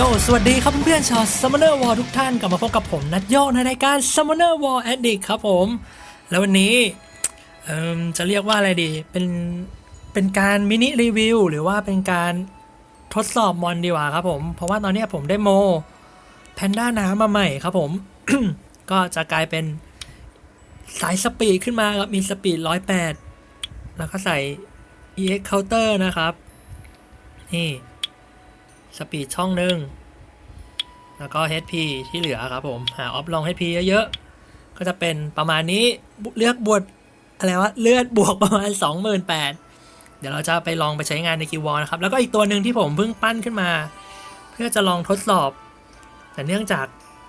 โย สวัสดีครับเพื่อนๆชาว Summoner War ทุกท่านกลับมาพบกับผมนัดโยในรายการ Summoner War Addict ครับผม แล้ววันนี้จะเรียกว่าอะไรดี เป็น เป็นการมินิรีวิวหรือว่าเป็นการทดสอบมอนดีกว่าครับผม เพราะว่าตอนนี้ผมได้โมแพนด้าน้ำมาใหม่ครับผม ก็จะกลายเป็นสายสปีดขึ้นมาครับ มีสปีด108แล้วก็ใส่ EX Counter นะครับ นี่ สปีดช่องหนึ่งแล้วก็ HP ที่เหลือครับผม หาออฟลอง HP เยอะๆ ก็จะเป็นประมาณนี้เลือกบวกอะไรวะเลือดบวกประมาณ 28,000 เดี๋ยวเราจะไปลองไปใช้งานในคิวอลนะครับ แล้วก็อีกตัวหนึ่งที่ผมเพิ่งปั้นขึ้นมา เพื่อจะลองทดสอบ แต่เนื่องจาก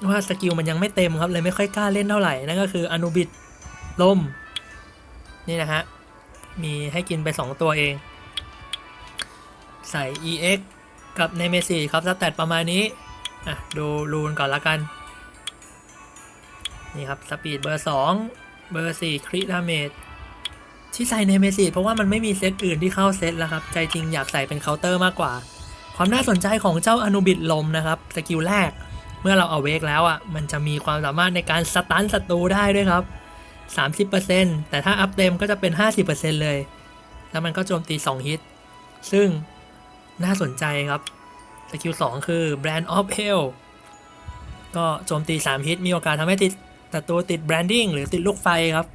ว่าสกิลมันยังไม่เต็มครับเลยไม่ค่อยกล้าเล่นเท่าไหร่ นั่นก็คืออนุบิดลม นี่นะฮะ มีให้กินไป 2 ตัวเอง ใส่ EX กับในเมสีครับสแตทประมาณนี้ อะ ดูรูนก่อนละกัน นี่ครับ สปีดเบอร์ 2 เบอร์ 4 คริดาเมจที่ใส่ในเมสีเพราะว่ามันไม่มีเซตอื่นที่เข้าเซตแล้วครับ ใจจริงอยากใส่เป็นเคาน์เตอร์มากกว่า ความน่าสนใจของเจ้าอนุบิดลมนะครับ สกิลแรก เมื่อเราเอาเวกแล้วอะ มันจะมีความสามารถในการสตันศัตรูได้ด้วยครับ 30%แต่ถ้าอัพเต็มก็จะเป็น 50%เลย แล้วมันก็โจมตี 2 ฮิต ซึ่ง น่าสนใจครับสกิล2คือ Brand of Hell ก็โจมตี 3 ฮิต มีโอกาสทำให้ติดศัตรูติด Branding หรือติดลูกไฟครับ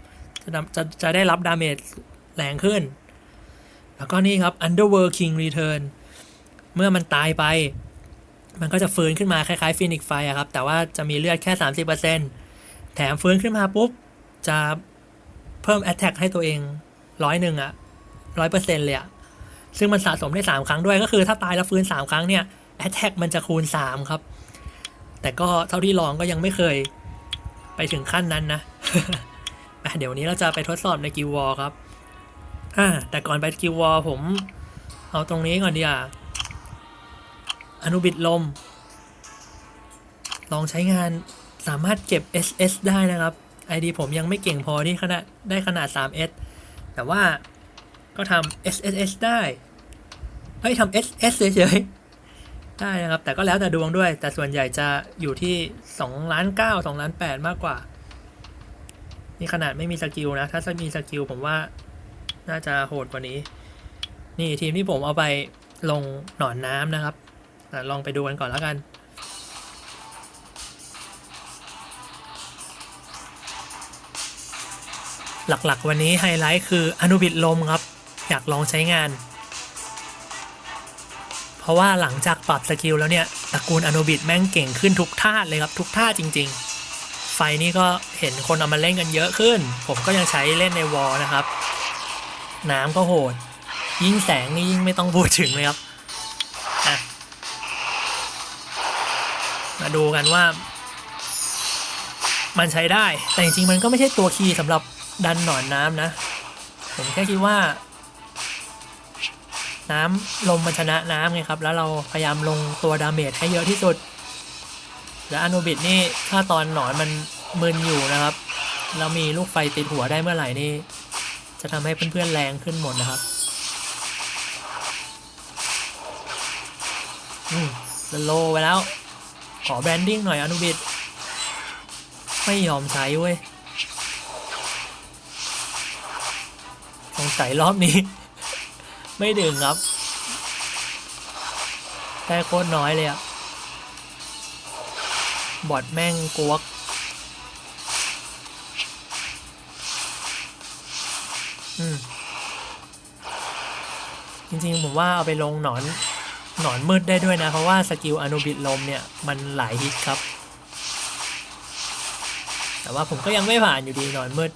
จะจะจะได้รับดาเมจแรงขึ้น แล้วก็นี่ครับ Underworld King Return เมื่อมันตายไป มันก็จะฟื้นขึ้นมาคล้ายๆฟินิกไฟครับ แต่ว่าจะมีเลือดแค่ 30%แถมฟื้นขึ้นมาปุ๊บ จะเพิ่ม Attack ให้ตัวเองร้อยหนึ่งอะร้อยเปอร์เซ็นต์เลยอะ ซึ่งมันสะสมได้ 3 ครั้งด้วยก็คือถ้าตายแล้วฟื้น 3 ครั้งเนี่ย Attack มันจะคูณ 3 ครับ แต่ก็เท่าที่ลองก็ยังไม่เคยไปถึงขั้นนั้นนะเดี๋ยววันนี้เราจะไปทดสอบในกิววอลครับแต่ก่อนไปกิววอลผม เอาตรงนี้ก่อนดีอะอนุบิดลม ลองใช้งานสามารถเก็บ SS ได้นะครับ ID ผมยังไม่เก่งพอที่ขนาดได้ขนาด 3S แต่ว่า ก็ทำ SSS ได้เฮ้ยทำ SS เฉยๆได้นะครับ แต่ก็แล้วแต่ดวงด้วย แต่ส่วนใหญ่จะอยู่ที่2ล้าน9 2ล้าน8มากกว่า นี่ขนาดไม่มีสกิลนะ ถ้ามีสกิลผมว่าน่าจะโหดกว่านี้ นี่ทีมที่ผมเอาไปลงหนอนน้ำนะครับลองไปดูกันก่อนแล้วกันหลักๆ วันนี้ไฮไลท์คืออนุบิดลมครับ อยากลองใช้งาน เพราะว่าหลังจากปรับสกิลแล้วเนี่ยตระกูลอนุบิดแม่งเก่งขึ้นทุกท่าเลยครับทุกท่าจริง ๆ ไฟนี่ก็เห็นคนเอามาเล่นกันเยอะขึ้น ผมก็ยังใช้เล่นในวอลนะครับ น้ำก็โหด ยิ่งแสงนี่ยิ่งไม่ต้องพูดถึงเลยครับมาดูกันว่า มันใช้ได้แต่จริงๆมันก็ไม่ใช่ตัวคีย์สำหรับดันหนอนน้ำนะ ผมแค่คิดว่า น้ำลมมันชนะน้ำไงครับ แล้วเราพยายามลงตัวดาเมจให้เยอะที่สุด แล้วอนุบิดนี่ถ้าตอนหนอนมันมึนอยู่นะครับแล้วมีลูกไฟติดหัวได้เมื่อไหร่นี่ จะทำให้เพื่อนๆแรงขึ้นหมดนะครับอืมโลไปแล้ว ขอแบรนดิ้งหน่อยอนุบิดไม่ยอมใช้เว้ยสงสัยรอบนี้ ไม่ดึงครับ ได้โคตรน้อยเลยอะบอดแม่งกวก อืม จริงๆ ผมว่าเอาไปลงหนอน หนอนมืดได้ด้วยนะ เพราะว่าสกิลอนุบิดลมเนี่ย มันหลายฮิตครับ แต่ว่าผมก็ยังไม่ผ่านอยู่ดีหนอนมืด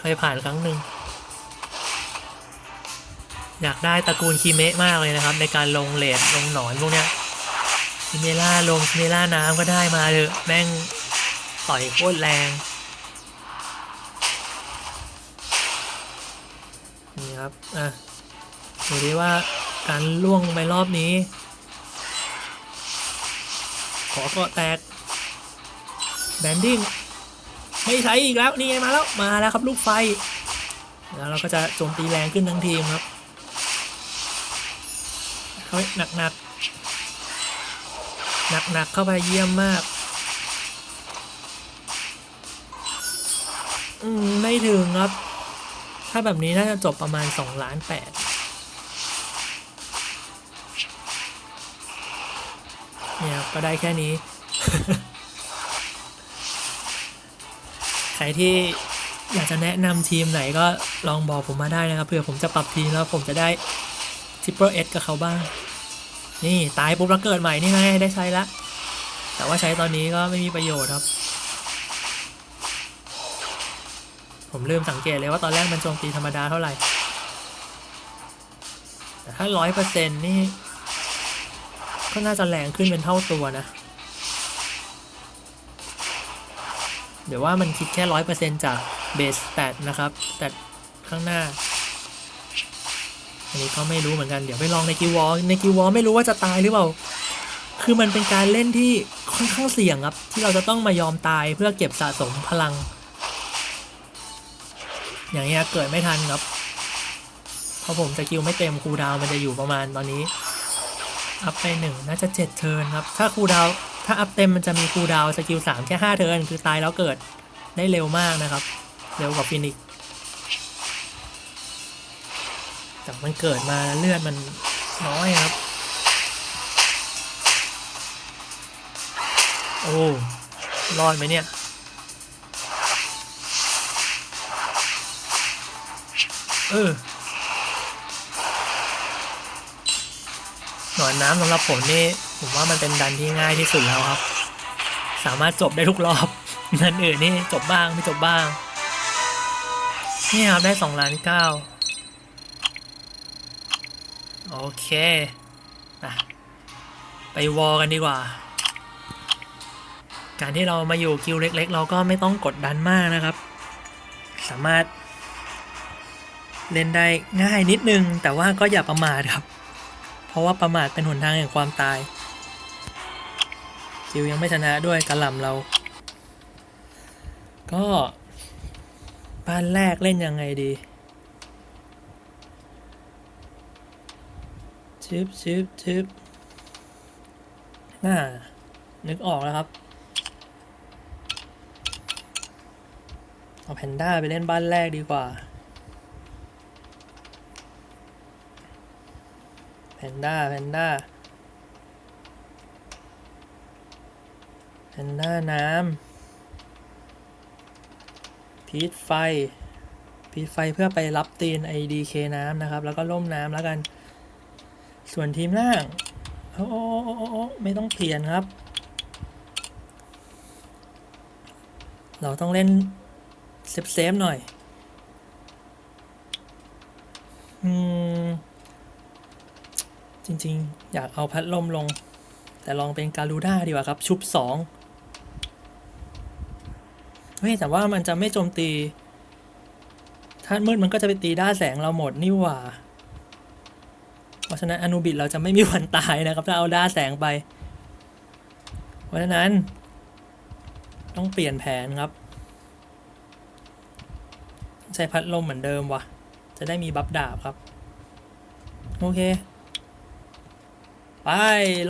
เคยผ่านครั้งหนึ่ง อยากได้ตระกูลคีเมะมากเลยนะครับ ในการลงเลดลงหนอนพวกเนี้ยคีเมล่าลงคีเมล่าน้ำก็ได้มาเถอะแม่งต่อยโคตรแรงนี่ครับอะดูดิว่าการล่วงไปรอบนี้ ขอเกาะแตกแบนดิ้งไม่ใช้อีกแล้วนี่ไงมาแล้วมาแล้วครับลูกไฟแล้วเราก็จะโจมตีแรงขึ้นทั้งทีมครับ เขาหนักหนักหนักๆเข้าไปเยี่ยมมากอืมไม่ถึงครับ ถ้าแบบนี้น่าจะจบประมาณ2ล้านแปดเนี่ยครับก็ได้แค่นี้ ใครที่อยากจะแนะนำทีมไหนก็ลองบอกผมมาได้นะครับเผื่อผมจะปรับทีมแล้วผมจะได้ ทิปเปิลเอสกับเขาบ้าง นี่ตายปุ๊บแล้วเกิดใหม่นี่ไงได้ใช้ละ แต่ว่าใช้ตอนนี้ก็ไม่มีประโยชน์ครับ ผมลืมสังเกตเลยว่าตอนแรกมันโจมตีธรรมดาเท่าไหร่ แต่ถ้าร้อยเปอร์เซ็นต์นี่ ก็น่าจะแรงขึ้นเป็นเท่าตัวนะ เดี๋ยวว่ามันคิดแค่ร้อยเปอร์เซ็นต์จากเบสแตทนะครับ แต่ข้างหน้า อันนี้ก็ไม่รู้เหมือนกันเดี๋ยวไปลองในกิวอลในกิวอลไม่รู้ว่าจะตายหรือเปล่า คือมันเป็นการเล่นที่ค่อนข้างเสี่ยงครับ ที่เราจะต้องมายอมตายเพื่อเก็บสะสมพลัง อย่างเงี้ยเกิดไม่ทันครับ เพราะผมสกิลไม่เต็มคูดาวมันจะอยู่ประมาณตอนนี้อัพไปหนึ่งน่าจะเจ็ดเทิร์นครับ ถ้าคูดาวถ้าอัพเต็มมันจะมีคูดาวสกิลสามแค่ห้าเทิร์นคือตายแล้วเกิดได้เร็วมากนะครับ เร็วกว่าฟินิก แต่มันเกิดมาเลือดมันน้อยครับ โอ้รอดไหมเนี่ยเออหนอนน้ำสำหรับผมนี่ผมว่ามันเป็นดันที่ง่ายที่สุดแล้วครับ สามารถจบได้ทุกรอบนั่นอื่นนี่จบบ้างไม่จบบ้าง นี่ครับได้สองล้านเก้า โอเคอะไปวอลกันดีกว่า การที่เรามาอยู่คิวเล็ก ๆ เราก็ไม่ต้องกดดันมากนะครับ สามารถ เล่นได้ง่ายนิดนึง แต่ว่าก็อย่าประมาทครับ เพราะว่าประมาทเป็นหนทางแห่งความตายคิวยังไม่ชนะด้วยกระหล่ำเรา ก็บ้านแรกเล่นยังไงดี ชึบชึบชึบน่า นึกออกแล้วครับ เอาแพนด้าไปเล่นบ้านแรกดีกว่า แพนด้า แพนด้า แพนด้าน้ำ พีทไฟ พีทไฟเพื่อไปรับตีน IDK น้ำนะครับ แล้วก็ล่มน้ำแล้วกัน ส่วนทีมล่าง โอ้โอ้โอ้โอ้ไม่ต้องเปลี่ยนครับ เราต้องเล่นเซฟเซฟๆหน่อย อืม จริง ๆ อยากเอาพัดลมลง แต่ลองเป็นการูด้าดีกว่าครับ ชุบสองเฮ้ยแต่ว่ามันจะไม่โจมตีถ้ามืดมันก็จะไปตีด้านแสงเราหมดนี่หว่า เพราะฉะนั้นอนุบิดเราจะไม่มีวันตายนะครับ ถ้าเอาด้าแสงไป เพราะฉะนั้น ต้องเปลี่ยนแผนครับ ใช้พัดลมเหมือนเดิมวะจะได้มีบัฟดาบครับ โอเค ไป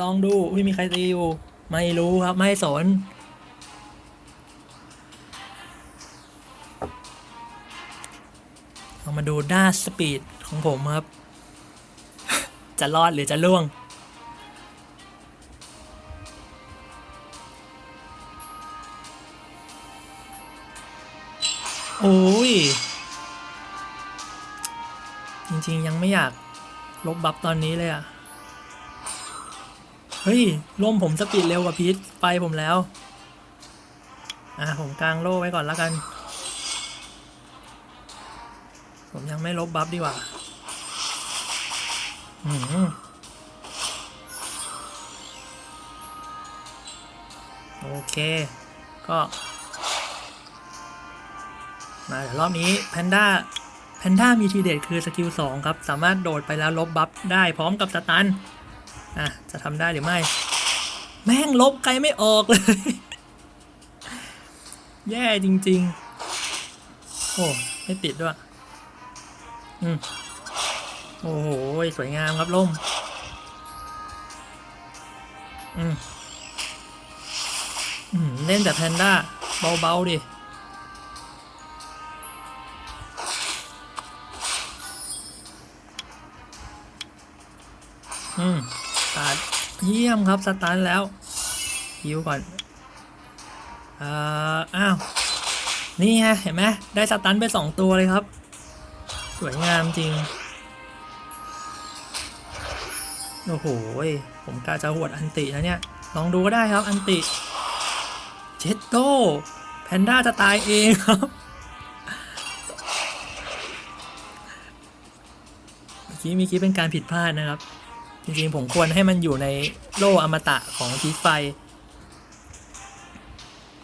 ลองดูอุ้ยมีใครตีอยู่ ไม่รู้ครับ ไม่สนเรามาดูด้าสปีดของผมครับ จะรอดหรือจะล่วง โอ้ย จริงๆยังไม่อยากลบบัฟตอนนี้เลยอะเฮ้ยล่มผมสปีดเร็วกว่าพีทไปผมแล้ว อะ ผมกลางโล่ไว้ก่อนแล้วกัน ผมยังไม่ลบบัฟดีกว่า โอเค ก็ มาเดี๋ยวรอบนี้แพนด้าแพนด้ามีทีเด็ดคือสกิล2ครับ สามารถโดดไปแล้วลบบัฟได้พร้อมกับสตัน อะ จะทำได้หรือไม่ แม่งลบไกลไม่ออกเลย แย่จริง ๆ โอ้ ไม่ติดด้วย อืม โอ้โห สวยงามครับล่มอืม เล่นแต่แพนด้า เบา ๆ ดิ อืมตัดเยี่ยมครับ สตาร์ทแล้วฮิวก่อนเอ่ออ้าว นี่ฮะเห็นไหม ได้สตันไปสองตัวเลยครับ สวยงามจริง โอ้โห ผมกล้าจะหวดอันตินะเนี่ย ลองดูก็ได้ครับอันติ เจตโตแพนด้าจะตายเองครับ เมื่อกี้เมื่อกี้เป็นการผิดพลาดนะครับ จริงๆผมควรให้มันอยู่ในโล่อมตะของพีไฟ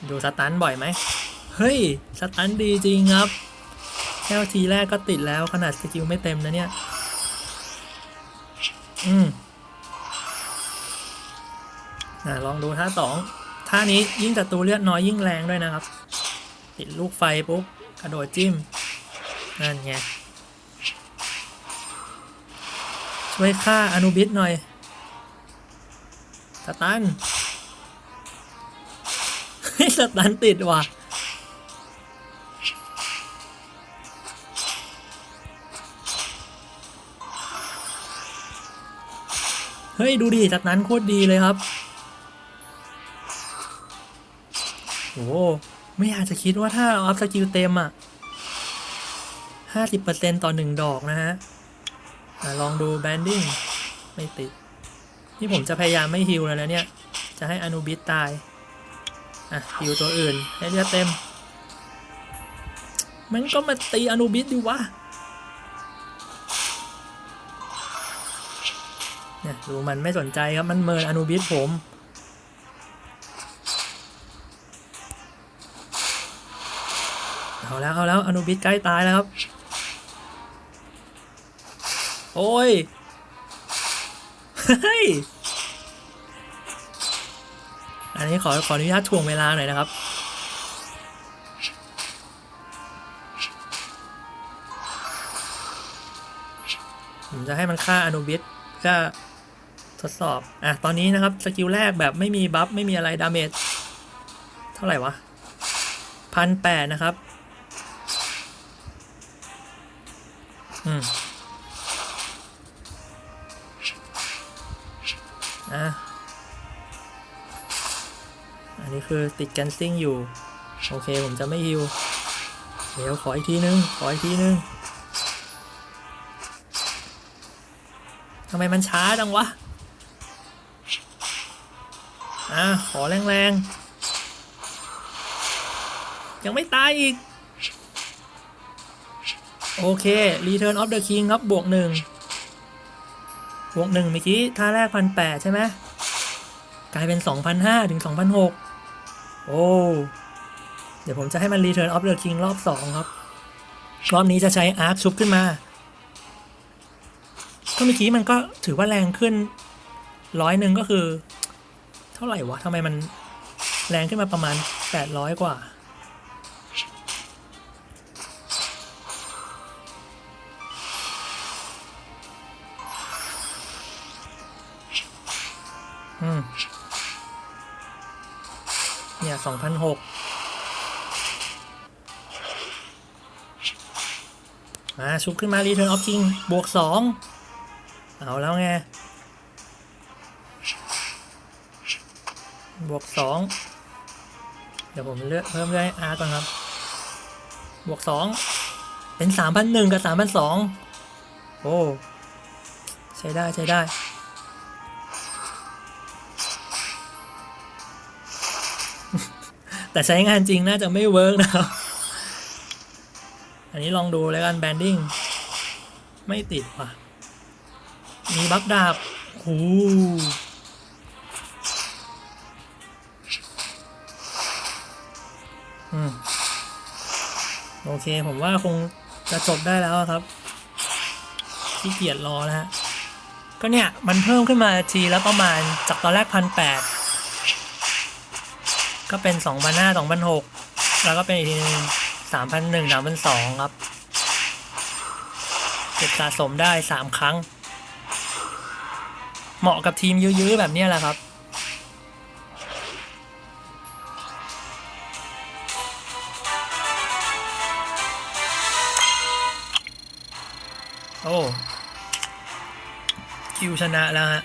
ดูสตันบ่อยไหม เฮ้ย สตันดีจริงครับ แค่ทีแรกก็ติดแล้วขนาดสกิลไม่เต็มนะเนี่ย อืม อะลองดูท่าสองท่านี้ยิ่งศัตรูเลือดน้อยยิ่งแรงด้วยนะครับ ติดลูกไฟปุ๊บกระโดดจิ้ม นั่นไง ช่วยฆ่าอนุบิสหน่อยสตันเฮ้ยสตันติดว่ะเฮ้ย ดูดิสตันโคตรดีเลยครับ โอ้ไม่อยากจะคิดว่าถ้าออฟสกิลเต็มอะห้าสิบเปอร์เซ็นต่อหนึ่งดอกนะฮะลองดูแบนดิ้งไม่ติด นี่ผมจะพยายามไม่ฮิวแล้วนะเนี่ย จะให้อนุบิสตาย อะฮิวตัวอื่นให้เลือดเต็ม มันก็มาตีอนุบิสดิวะเนี่ยดูมันไม่สนใจครับ มันเมินอนุบิสผม เอาแล้วเอาแล้วอนุบิสใกล้ตายแล้วครับ โอ้ยเฮ้ยอันนี้ขอขออนุญาตถ่วงเวลาหน่อยนะครับ ผมจะให้มันฆ่าอนุบิสเพื่อทดสอบ อะ ตอนนี้นะครับ สกิลแรกแบบไม่มีบัฟ ไม่มีอะไรดาเมจ เท่าไหร่วะพันแปดนะครับ คือติดกันซิ่งอยู่ โอเคผมจะไม่ฮิวเดี๋ยวขออีกทีนึง ขออีกทีนึงทำไมมันช้าจังวะ อะ ขอแรงๆ ยังไม่ตายอีก โอเค Return of the King ครับ บวกหนึ่งบวกหนึ่งเมื่อกี้ท่าแรกพันแปดใช่ไหมกลายเป็นสองพันห้าถึงสองพันหก โอ้ เดี๋ยวผมจะให้มัน Return of the King รอบสองครับ รอบนี้จะใช้อาร์คชุบขึ้นมาก็เมื่อกี้มันก็ถือว่าแรงขึ้นร้อยหนึ่งก็คือ เท่าไหร่วะทำไมมันแรงขึ้นมาประมาณแปดร้อยกว่า 2006 มาชุบขึ้นมา Return อฟ King บวก 2 เอาแล้วไง บวก 2 เดี๋ยวผมเลือกเพิ่มด้วย R ก่อนครับ บวก 2 เป็น 3,001 กับ 3,002 โอ้ ใช้ได้ ใช้ได้ แต่ใช้งานจริงน่าจะไม่เวิร์กนะครับ อันนี้ลองดูแล้วกันแบนดิ้งไม่ติดว่ะ มีบัฟดาบโอ้โหอืมโอเค ผมว่าคงจะจบได้แล้วครับขี้เกียจรอแล้วฮะก็เนี่ย มันเพิ่มขึ้นมาทีแล้วประมาณจากตอนแรกพันแปด ก็เป็น2 5 0 0 2006 แล้วก็เป็นอีกทีนึง3,001 3,002 ครับ เก็บสะสมได้ 3 ครั้ง เหมาะกับทีมยื้อๆแบบนี้แหละครับโอ้คิวชนะแล้วฮะ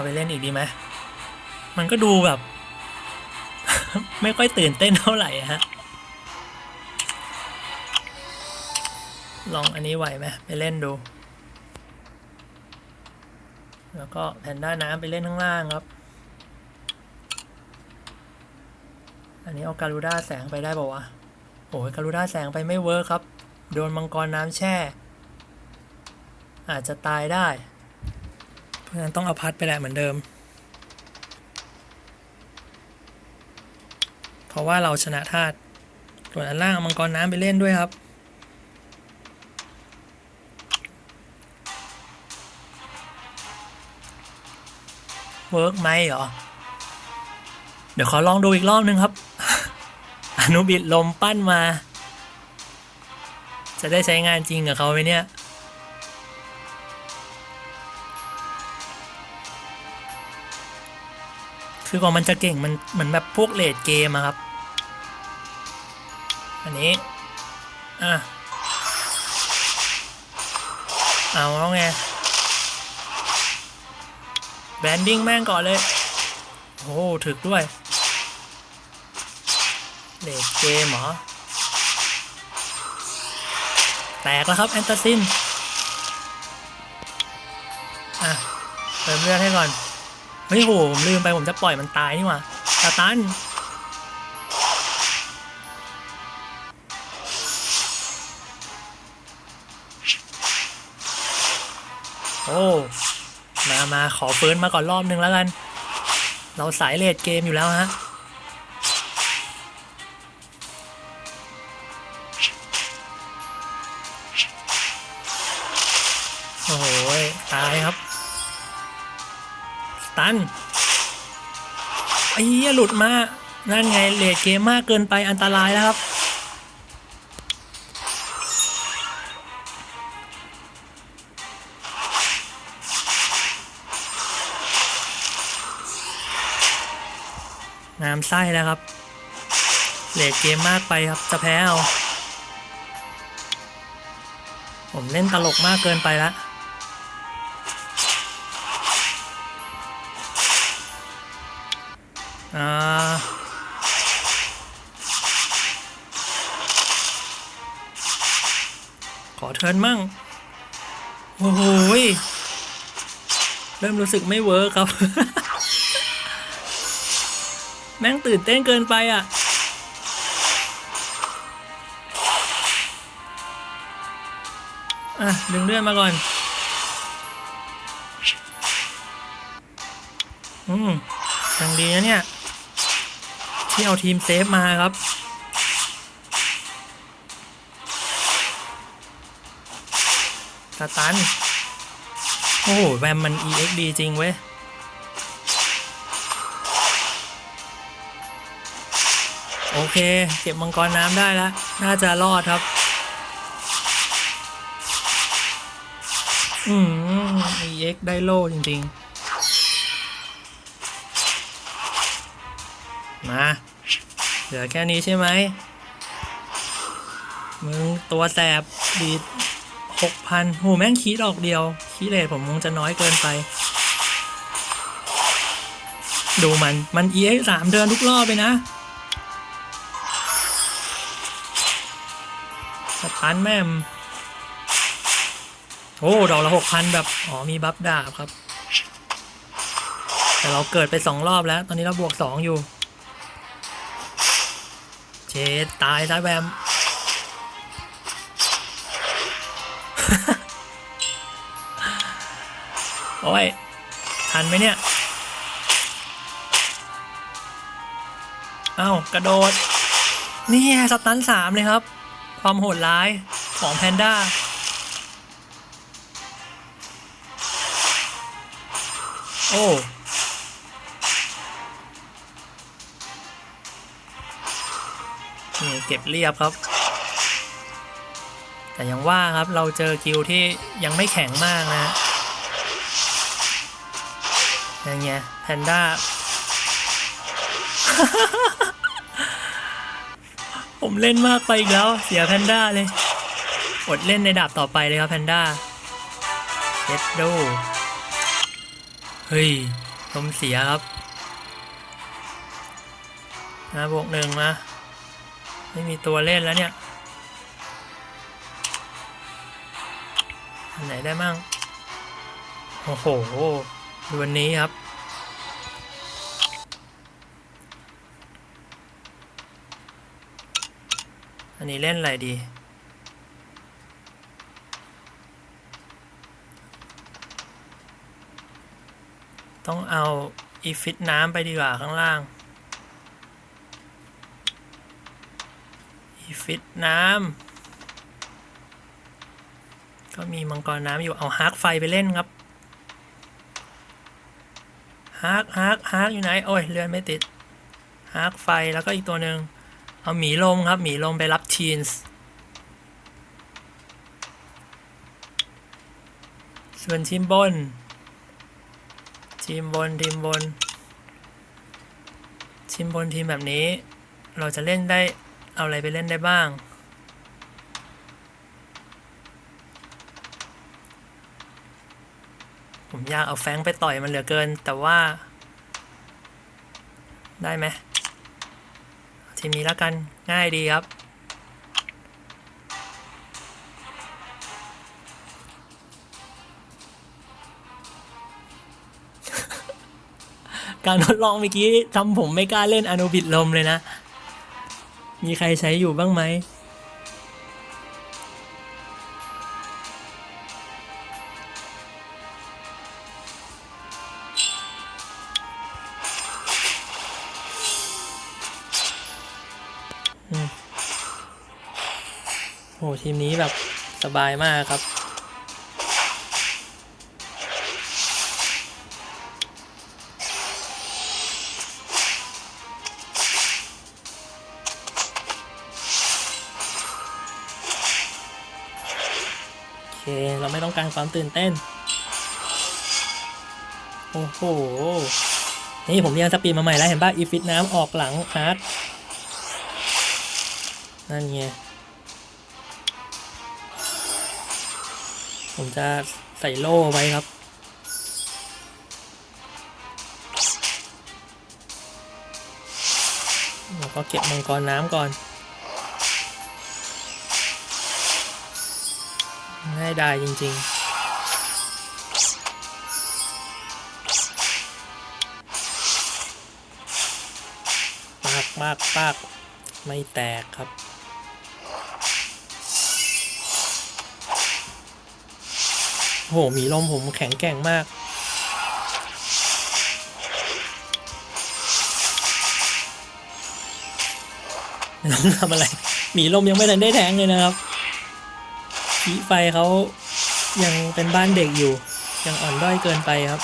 เอาไปเล่นอีกดีไหมมันก็ดูแบบ ไม่ค่อยตื่นเต้นเท่าไหร่ฮะ ลองอันนี้ไหวไหมไปเล่นดู แล้วก็แพนด้านน้ำไปเล่นข้างล่างครับ อันนี้เอาการูด้าแสงไปได้ป่าวะโอ้ยการูด้าแสงไปไม่เวิร์คครับ โดนมังกรน้ำแช่ อาจจะตายได้ ราะฉะนั้นต้องเอาพัดไปแหละเหมือนเดิม เพราะว่าเราชนะธาตุส่วนอันล่างเอามังกรน้ำไปเล่นด้วยครับ เวิร์กไหมเหรอ เดี๋ยวขอลองดูอีกรอบนึงครับ อนุบิดลมปั้นมา จะได้ใช้งานจริงกับเขาไหมเนี่ย คือกว่ามันจะเก่งมันเหมือนแบบพวกเลดเกมอะครับ อันนี้ อะ เอาแล้วไงแบนดิ้งแม่งก่อนเลย โอ้ถึกด้วยเลดเกมเหรอ แตกแล้วครับแอนตาซิน อะ เติมเลือดให้ก่อน เฮ้ยโหผมลืมไปผมจะปล่อยมันตายนี่หว่าตาตันโอ้มามาขอฟื้นมาก่อนรอบนึงแล้วกัน เราสายเลดเกมอยู่แล้วฮะ ตันไอ้เหี้ยหลุดมา นั่นไงเลดเกมมากเกินไปอันตรายแล้วครับ น้ำไส้แล้วครับเลดเกมมากไปครับ จะแพ้เอา ผมเล่นตลกมากเกินไปแล้ว อ่าขอเทิร์นมั่ง โอ้โหเริ่มรู้สึกไม่เวิร์คครับ แม่งตื่นเต้นเกินไปอะ อะ ดึงเลื่อนมาก่อน อืมยังดีนะเนี่ย ที่เอาทีมเซฟมาครับ สตัน โอ้โหแวมมัน EXD จริงเว้ย โอเค เก็บมังกรน้ำได้แล้ว น่าจะรอดครับ อืม EX ได้โล่จริง ๆ มา เหลือแค่นี้ใช่ไหมมึงตัวแสบดีดหกพันโหแม่งคีดอกเดียว คีเลทผมคงจะน้อยเกินไป ดูมัน มัน EX สามเดินทุกรอบเลยนะสตันแม่มโอ้ดอกละหกพันแบบ อ๋อ มีบัฟดาบครับ แต่เราเกิดไปสองรอบแล้ว ตอนนี้เราบวกสองอยู่ เจดตายซะแวมโอ้ย ทันไหมเนี่ย เอ้ากระโดด นี่สตันสามเลยครับ ความโหดร้ายของแพนด้าโอ้ เก็บเรียบครับ แต่ยังว่าครับเราเจอคิวที่ยังไม่แข็งมากนะฮะยังไงแพนด้าผมเล่นมากไปอีกแล้ว เสียแพนด้าเลย อดเล่นในดาบต่อไปเลยครับแพนด้าเอ็ดโดเฮ้ยลมเสียครับนะบวกหนึ่งมา ไม่มีตัวเล่นแล้วเนี่ยอันไหนได้มั่งโอ้โหดูวันนี้ครับอันนี้เล่นอะไรดี ต้องเอาอีฟิตน้ำไปดีกว่าข้างล่าง อี ฟิตน้ำก็มีมังกรน้ำอยู่เอาฮาร์กไฟไปเล่นครับฮาร์กฮาร์กฮาร์กอยู่ไหน โอ้ยเลื่อนไม่ติดฮาร์กไฟแล้วก็อีกตัวหนึ่งเอาหมีลมครับ หมีลมไปรับทีนส์ส่วนทีมบน ทีมบน ทีมบน ทีมบนทีมแบบนี้ เราจะเล่นได้ เอาอะไรไปเล่นได้บ้าง ผมอยากเอาแฟงไปต่อยมันเหลือเกิน แต่ว่า ได้ไหมทีมนี้แล้วกันง่ายดีครับการทดลองเมื่อกี้ทำผมไม่กล้าเล่นอนุบิดลมเลยนะ มีใครใช้อยู่บ้างไหม โห ทีมนี้แบบสบายมากครับ เคเราไม่ต้องการความตื่นเต้น โอ้โห นี่ผมเรียนสปีดมาใหม่แล้วเห็นป่ะอีฟิตน้ำออกหลังฮาร์ดนั่นไง ผมจะใส่โล่ไว้ครับแล้วก็เก็บมังกรน้ำก่อนายได้จริง ๆ ปากปากปากไม่แตกครับโหมีลมผมแข็งแกร่งมากไม่ต้องทำอะไรหมีลมยังไม่ทันได้แทงเลยนะครับ ขีไฟเขายังเป็นบ้านเด็กอยู่ ยังอ่อนด้อยเกินไปครับ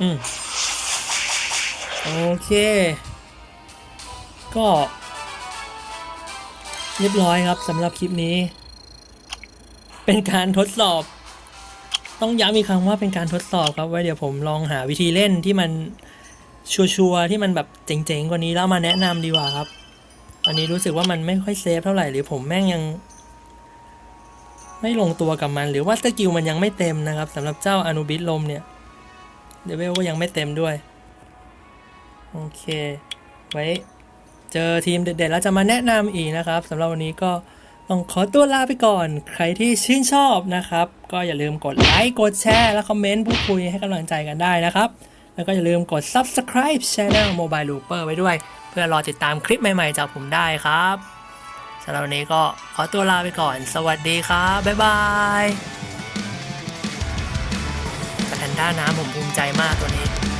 อืมโอเค ก็ เรียบร้อยครับสำหรับคลิปนี้ เป็นการทดสอบ ต้องย้ำอีกครั้งว่าเป็นการทดสอบครับไว้เดี๋ยวผมลองหาวิธีเล่นที่มันชัวร์ๆที่มันแบบเจ๋งๆกว่านี้แล้วมาแนะนำดีกว่าครับ อันนี้รู้สึกว่ามันไม่ค่อยเซฟเท่าไหร่หรือผมแม่งยัง ไม่ลงตัวกับมัน หรือว่าสกิลมันยังไม่เต็มนะครับสำหรับเจ้าอนุบิสลมเนี่ยเลเวลก็ยังไม่เต็มด้วย โอเค ไว้ เจอทีมเด็ดๆแล้วจะมาแนะนำอีกนะครับสำหรับวันนี้ก็ ต้องขอตัวลาไปก่อน ใครที่ชื่นชอบนะครับ ก็อย่าลืมกดไลค์ กดแชร์ และคอมเมนต์พูดคุยให้กำลังใจกันได้นะครับ แล้วก็อย่าลืมกด subscribe channel mobile looper ไว้ด้วย เพื่อรอติดตามคลิปใหม่ๆจากผมได้ครับสำหรับวันนี้ก็ขอตัวลาไปก่อน สวัสดีครับ บ๊ายบายแพนด้าน้ำผมภูมิใจมากตัวนี้